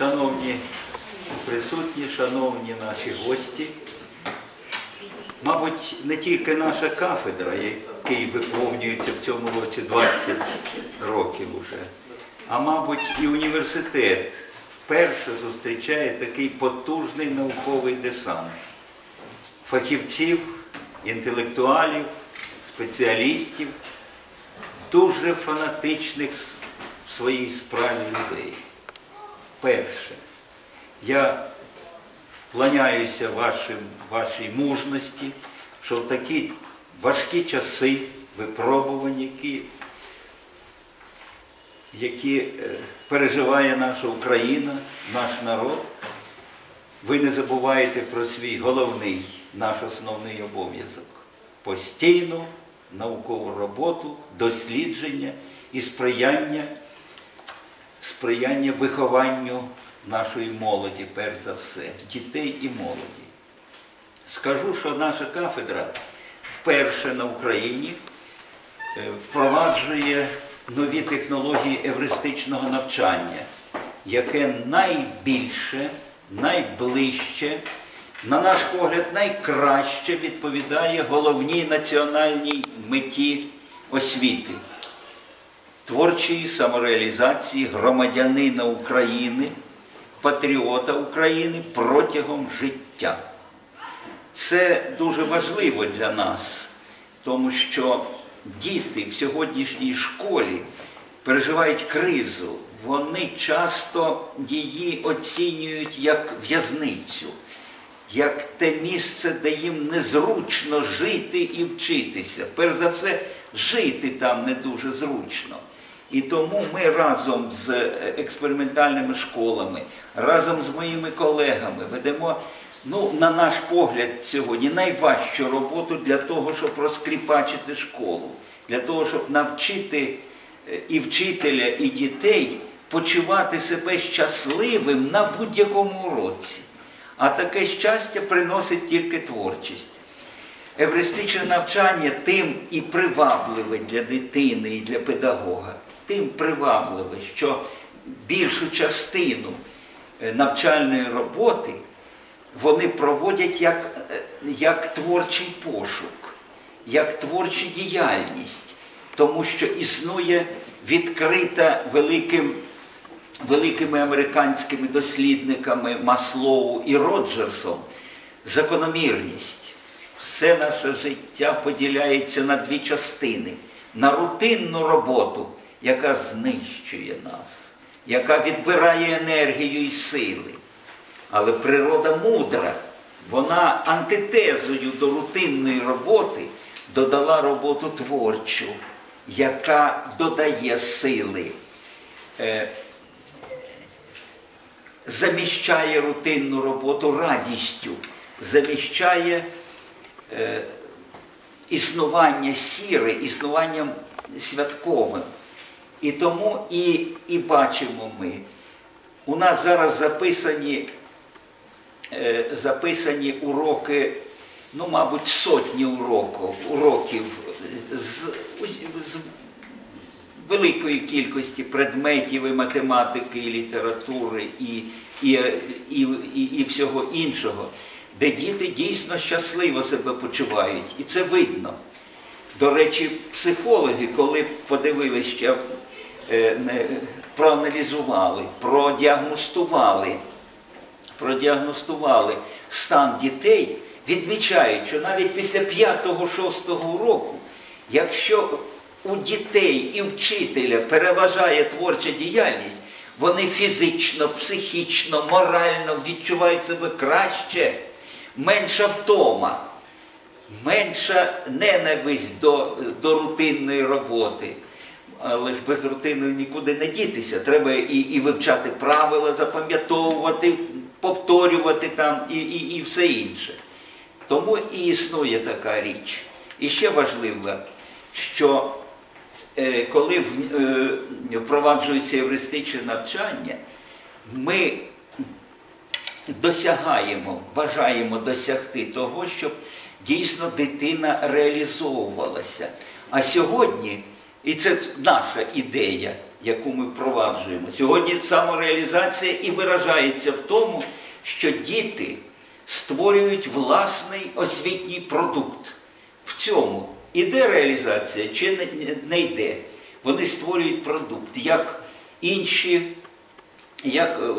Шановні присутні, шановні наші гості, мабуть, не тільки наша кафедра, який виповнюється в цьому році 20 років уже, а мабуть і університет вперше зустрічає такий потужний науковий десант фахівців, інтелектуалів, спеціалістів, дуже фанатичних в своїй справі людей. Перше, я вклоняюся вашим, вашій мужності, що в такі важкі часи випробувань, які, які е, переживає наша Україна, наш народ, ви не забуваєте про свій головний, наш основний обов'язок. Постійну наукову роботу, дослідження і сприяння, сприяння вихованню нашої молоді, перш за все, дітей і молоді. Скажу, що наша кафедра вперше на Україні е, впроваджує нові технології евристичного навчання, яке найбільше, найближче, на наш погляд, найкраще відповідає головній національній меті освіти творчої самореалізації громадянина України, патріота України протягом життя. Це дуже важливо для нас, тому що діти в сьогоднішній школі переживають кризу. Вони часто її оцінюють як в'язницю, як те місце, де їм незручно жити і вчитися. Перш за все, жити там не дуже зручно. І тому ми разом з експериментальними школами, разом з моїми колегами ведемо, ну, на наш погляд, сьогодні найважчу роботу для того, щоб розкріпачити школу, для того, щоб навчити і вчителя, і дітей почувати себе щасливим на будь-якому уроці. А таке щастя приносить тільки творчість. Евристичне навчання тим і привабливе для дитини і для педагога, тим привабливе, що більшу частину навчальної роботи вони проводять як, як творчий пошук, як творчу діяльність, тому що існує відкрита великим великими американськими дослідниками Маслоу і Роджерсом закономірність. Все наше життя поділяється на дві частини: на рутинну роботу, яка знищує нас, яка відбирає енергію і сили. Але природа мудра, вона антитезою до рутинної роботи додала роботу творчу, яка додає сили заміщає рутинну роботу радістю, заміщає е, існування сіри, існуванням святковим. І тому і, і бачимо ми, у нас зараз записані, е, записані уроки, ну, мабуть, сотні уроків, уроків з, з великої кількості предметів і математики, і літератури, і, і, і, і, і всього іншого, де діти дійсно щасливо себе почувають. І це видно. До речі, психологи, коли подивилися, проаналізували, продіагностували, продіагностували стан дітей, відмічають, що навіть після 5-6 року, якщо у дітей і вчителя переважає творча діяльність, вони фізично, психічно, морально відчувають себе краще, менша втома, менша ненависть до, до рутинної роботи. Але ж без рутини нікуди не дітися. Треба і і вивчати правила, запам'ятовувати, повторювати там і, і, і все інше. Тому і існує така річ. І ще важливо, що коли впроваджується евристичне навчання, ми досягаємо, бажаємо досягти того, щоб дійсно дитина реалізовувалася. А сьогодні, і це наша ідея, яку ми впроваджуємо. Сьогодні самореалізація і виражається в тому, що діти створюють власний освітній продукт. В цьому іде реалізація чи не, йде. Вони створюють продукт, як інші, як в,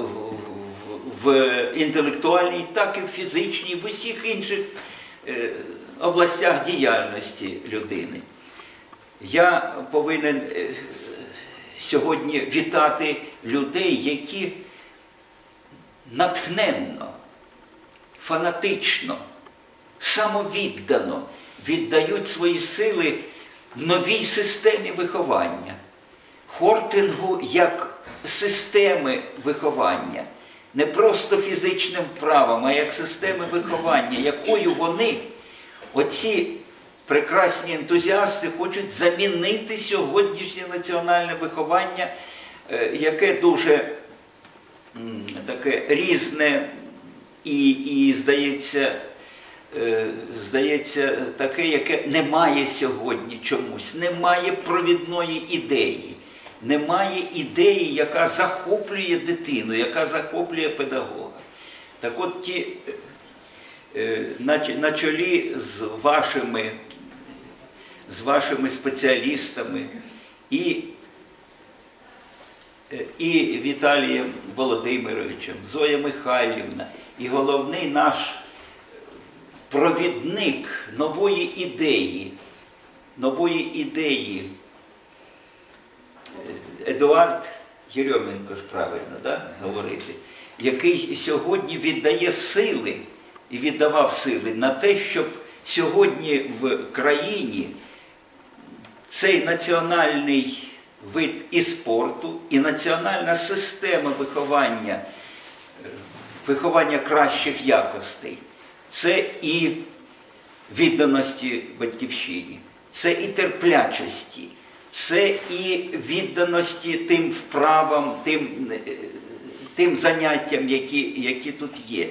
в, в інтелектуальній, так і в фізичній, в усіх інших е, областях діяльності людини. Я повинен е, сьогодні вітати людей, які натхненно, фанатично, самовіддано віддають свої сили новій системі виховання, хортингу як системи виховання, не просто фізичним вправам, а як системи виховання, якою вони, оці прекрасні ентузіасти, хочуть замінити сьогоднішнє національне виховання, е, яке дуже таке різне і, і здається, е, здається, таке, яке немає сьогодні чомусь, немає провідної ідеї, немає ідеї, яка захоплює дитину, яка захоплює педагога. Так от ті е, на, на чолі з вашими, з вашими спеціалістами. І е, і Віталієм Володимировичем, Зоя Михайлівна, і головний наш провідник нової ідеї, нової ідеї. Едуард Єрьоменко ж правильно да, говорити, який сьогодні віддає сили і віддавав сили на те, щоб сьогодні в країні цей національний вид і спорту, і національна система виховання, виховання кращих якостей. Це і відданості батьківщині, це і терплячості, це і відданості тим вправам, тим, е, тим заняттям, які, які тут є.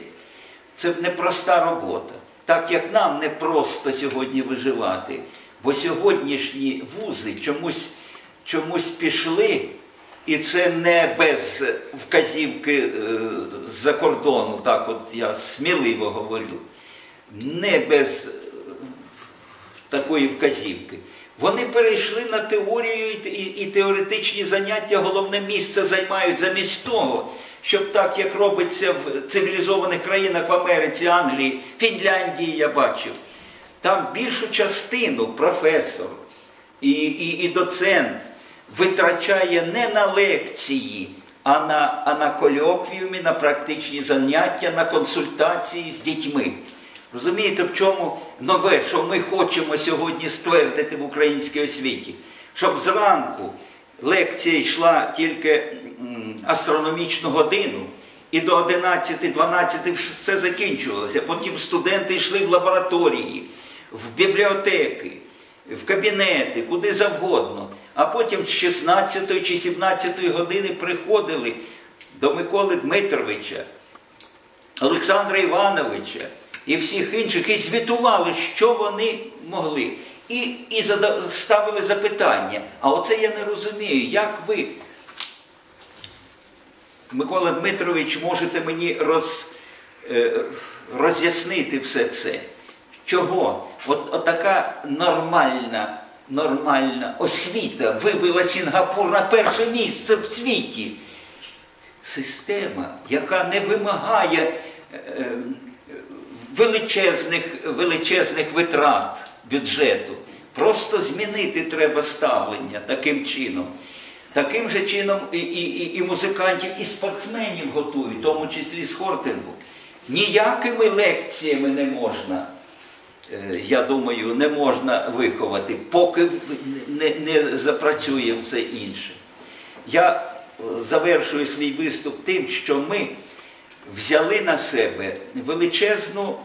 Це непроста робота. Так як нам не просто сьогодні виживати, бо сьогоднішні вузи чомусь, чомусь пішли, і це не без вказівки е, з-за кордону, так от я сміливо говорю, не без е, такої вказівки. Вони перейшли на теорію і, і, і теоретичні заняття, головне місце займають замість того, щоб так, як робиться в цивілізованих країнах в Америці, Англії, Фінляндії, я бачив, там більшу частину професор і, і, і доцент витрачає не на лекції, а на, а на колоквіумі, на практичні заняття, на консультації з дітьми. Розумієте, в чому нове, що ми хочемо сьогодні ствердити в українській освіті? Щоб зранку лекція йшла тільки астрономічну годину, і до 11-12 все закінчувалося. Потім студенти йшли в лабораторії, в бібліотеки, в кабінети, куди завгодно. А потім з 16 чи 17 години приходили до Миколи Дмитровича, Олександра Івановича і всіх інших, і звітували, що вони могли. І і ставили запитання. А оце я не розумію, як ви, Микола Дмитрович, можете мені роз, е, роз'яснити все це? Чого? От, от така нормальна, нормальна освіта вивела Сінгапур на перше місце в світі. Система, яка не вимагає е, е, величезних, величезних витрат бюджету. Просто змінити треба ставлення таким чином. Таким же чином і, і, і, музикантів, і спортсменів готують, в тому числі з хортингу. Ніякими лекціями не можна, я думаю, не можна виховати, поки не, не запрацює все інше. Я е, завершую свій виступ тим, що ми взяли на себе величезну,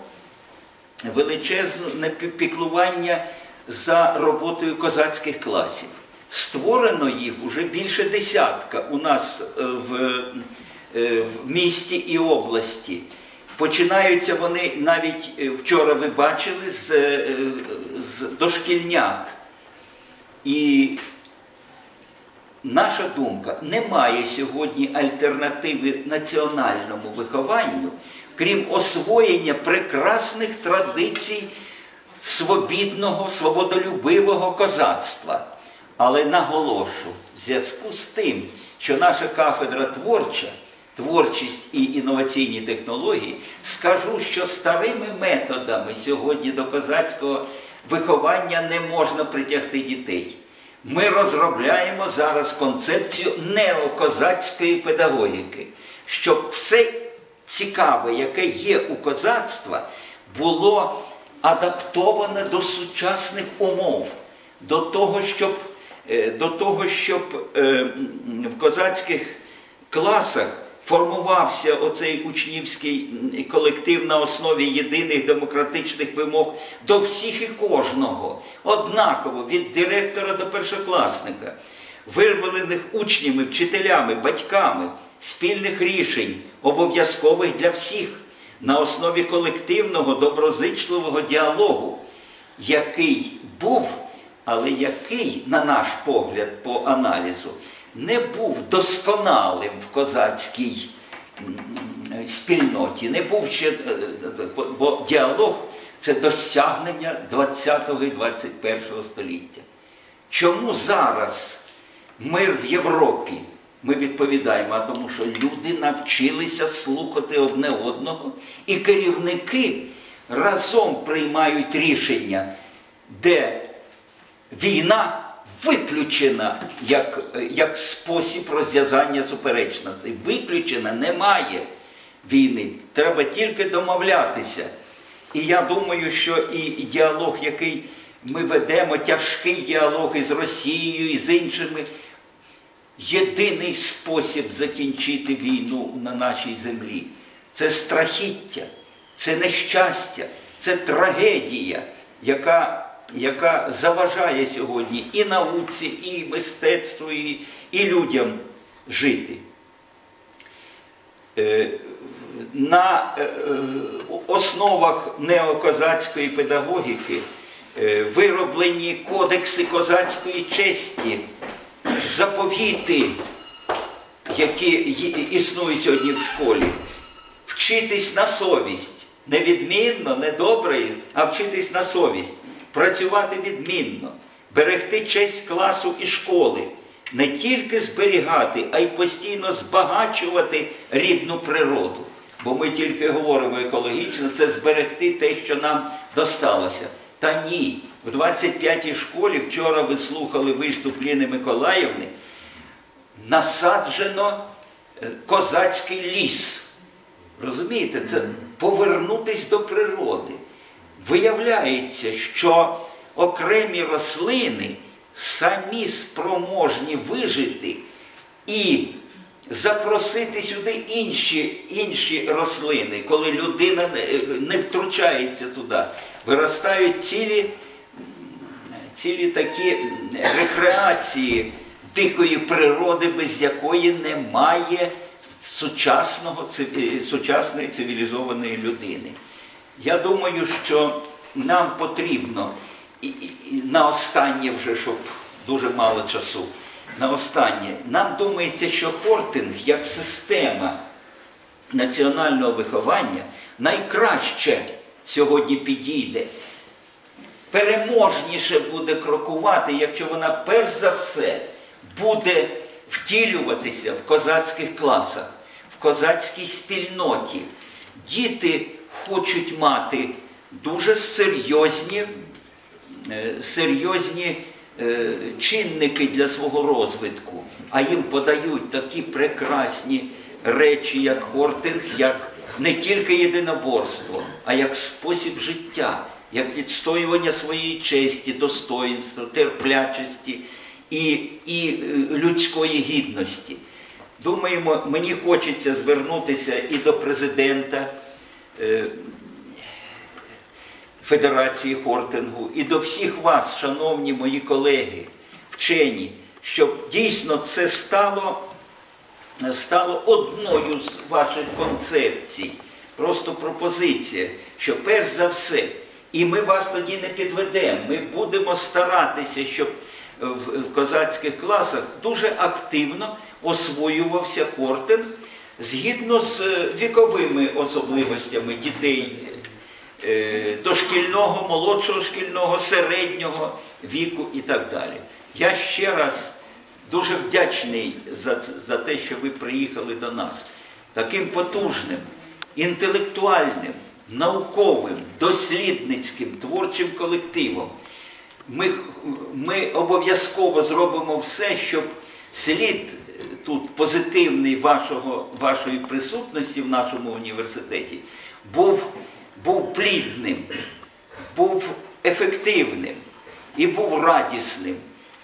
величезне піклування за роботою козацьких класів. Створено їх вже більше десятка у нас е, в, е, в місті і області. Починаються вони навіть е, вчора ви бачили з, е, з дошкільнят. І наша думка, немає сьогодні альтернативи національному вихованню, крім освоєння прекрасних традицій свобідного, свободолюбивого козацтва. Але наголошу, в зв'язку з тим, що наша кафедра творча, творчість і інноваційні технології, скажу, що старими методами сьогодні до козацького виховання не можна притягти дітей. Ми розробляємо зараз концепцію неокозацької педагогіки, щоб все цікаве, яке є у козацтва, було адаптоване до сучасних умов, до того, щоб, е, до того, щоб е, в козацьких класах формувався оцей учнівський колектив на основі єдиних демократичних вимог до всіх і кожного, однаково від директора до першокласника, вироблених учнями, вчителями, батьками, спільних рішень, обов'язкових для всіх на основі колективного доброзичливого діалогу, який був, але який, на наш погляд, по аналізу, не був досконалим в козацькій спільноті, не був ще, е, е, бо- бо діалог це досягнення 20 і 21 століття. Чому зараз мир в Європі? Ми відповідаємо, а тому що люди навчилися слухати одне одного, і керівники разом приймають рішення, де війна виключена як, як спосіб розв'язання суперечностей. Виключена немає війни. Треба тільки домовлятися. І я думаю, що і, діалог, який ми ведемо, тяжкий діалог із Росією і з іншими, єдиний спосіб закінчити війну на нашій землі. Це страхіття, це нещастя, це трагедія, яка, яка заважає сьогодні і науці, і мистецтву, і, і людям жити. Е, На е, е, основах неокозацької педагогіки вироблені кодекси козацької честі, заповіти, які існують сьогодні в школі, вчитись на совість, не відмінно, а вчитись на совість, працювати відмінно, берегти честь класу і школи, не тільки зберігати, а й постійно збагачувати рідну природу. Бо ми тільки говоримо екологічно, це зберегти те, що нам досталося. Та ні, в 25-й школі вчора ви слухали виступ Ліни Миколаївни, насаджено е, козацький ліс. Розумієте, це повернутись до природи. Виявляється, що окремі рослини самі спроможні вижити і запросити сюди інші, інші рослини, коли людина не, втручається туди. Виростають цілі, цілі такі рекреації дикої природи, без якої немає сучасного, сучасної цивілізованої людини. Я думаю, що нам потрібно і, і, на останнє вже, щоб дуже мало часу. На останнє, нам думається, що хортинг як система національного виховання найкраще сьогодні підійде. Переможніше буде крокувати, якщо вона перш за все буде втілюватися в козацьких класах, в козацькій спільноті. Діти хочуть мати дуже серйозні, е, серйозні е, чинники для свого розвитку, а їм подають такі прекрасні речі, як хортинг, як не тільки єдиноборство, а як спосіб життя, як відстоювання своєї честі, достоїнства, терплячості і, і е, людської гідності. Думаємо, мені хочеться звернутися і до президента. Е, Федерації хортингу. І до всіх вас, шановні мої колеги, вчені, щоб дійсно це стало, стало одною з ваших концепцій, просто пропозиція, що перш за все, і ми вас тоді не підведемо, ми будемо старатися, щоб в козацьких класах дуже активно освоювався хортинг згідно з е, віковими особливостями дітей е, дошкільного, молодшого шкільного, середнього віку і так далі. Я ще раз дуже вдячний за, за те, що ви приїхали до нас таким потужним, інтелектуальним, науковим, дослідницьким, творчим колективом. Ми, ми обов'язково зробимо все, щоб слід тут позитивний вашого, вашої присутності в нашому університеті був, був плідним, був ефективним і був радісним.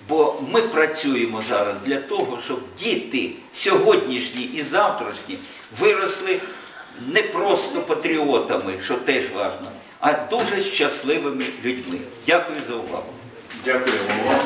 Бо ми працюємо зараз для того, щоб діти сьогоднішні і завтрашні виросли не просто патріотами, що теж важливо, а дуже щасливими людьми. Дякую за увагу. Дякуємо вам.